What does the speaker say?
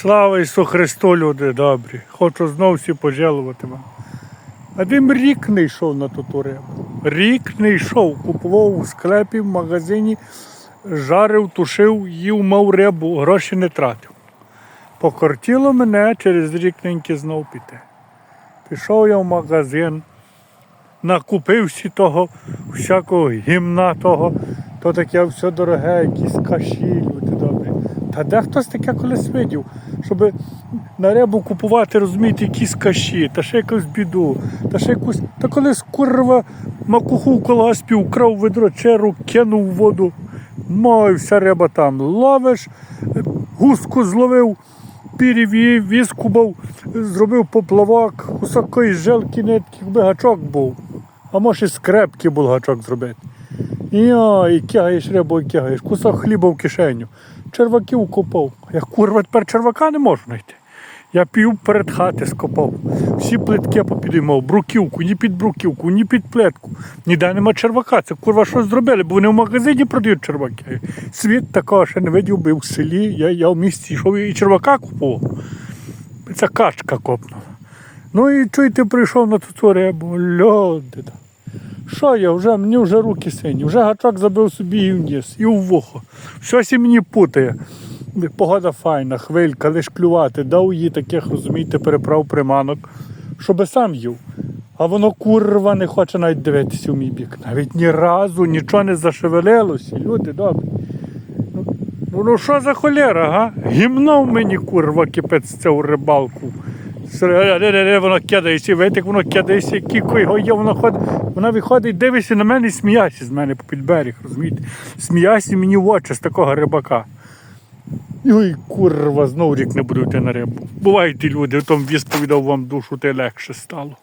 Слава Ісу Христу, люди добрі. Хочу знов всі пожалувати вам. Один рік не йшов на ту рибу. Рік не йшов, купував у склепі, в магазині, жарив, тушив, їв, мав рибу, гроші не тратив. Покортіло мене через рік неньки знов піти. Пішов я в магазин, накупився того всякого гімна того, то таке все дороге, якісь каші, люди добрі. Та де хтось таке колись видів, щоб на рибу купувати, розумієте, якісь каші, та ще якусь біду, та ще якусь. Та колись курва макуху в колгаспі вкрав ведро черу, кинув воду. Мой, вся риба там. Ловиш, гуску зловив, пірів, віскубав, зробив поплавок, кусок жилки нитки, якби гачок був. А може скрепки був гачок зробити. Йо, і кигаєш рибу, і кигаєш, кусок хліба в кишеню. Черваків копав. Я курва тепер червака не можу знайти. Я пів перед хати скопав. Всі плитки попідіймав, бруківку, ні під бруківку, ні під плитку. Ніде нема червака. Це курва щось зробили, бо вони в магазині продають черваки. Світ такого ще не видів би в селі. Я, я в місті йшов і червака купував. Це качка копнула. Ну і чуєте, прийшов на ту рибу. Люди. Що я вже, мені вже руки сині, вже гачок забив собі і вниз, і в вухо. Щось і мені путає. Погода файна, хвилька, лиш клювати, дав їй таких, розумієте, переправ приманок, щоби сам їв. А воно курва не хоче навіть дивитися в мій бік. Навіть ні разу нічого не зашевелилося. Люди добрі. Ну, ну, ну що за холера, га? Гімно в мені курва кипеться у рибалку. Воно кидається, видите, як воно кидається, кіко його є, воно ходить, вона виходить, дивиться на мене і сміється з мене під берег, розумієте? Сміється мені в очі з такого рибака. Ой, курва, знов рік не буду йти на рибу. Бувайте люди, там тому вісповідав вам душу, те легше стало.